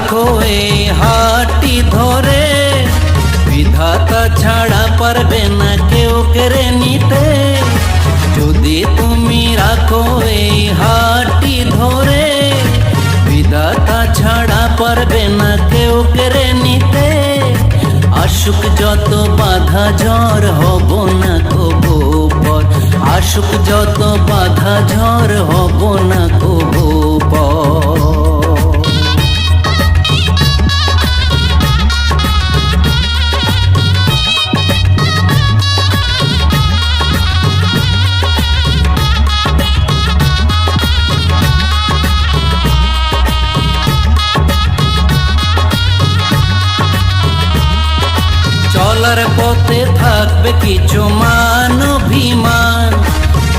রাখো এই হাটি ধরে বিধাতা ছাড়া পারবে না কেউ কেড়ে নিতে যদি তুমি রাখো এই হাটি ধরে বিধাতা ছাড়া পারবে না কেউ কেড়ে নিতে আসুক যত বাধা ঝড় হব না কবু পর আসুক যত বাধা ঝড় হব পথে থাকবে কিছু মান অভিমান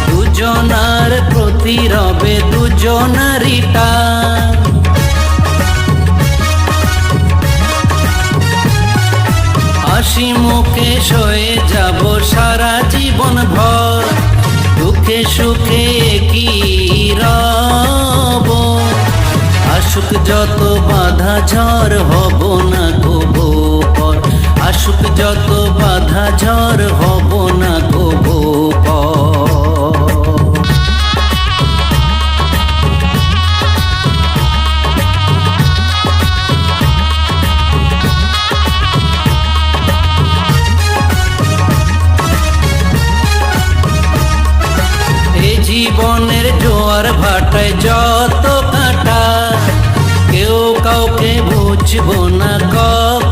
দুজনার প্রতি রবে দুজনারই টান। হাসি মুখে সয়ে যাব সারা জীবন ভর। দুঃখে সুখে কি রব? আসুক যত বাধা ঝড় হব না গোবো পর আসুক যত বাধা ঝড় হব না পর জীবনের জোয়ার ভাটায় যত কাটা, কেউ কাউকে বুঝব না কর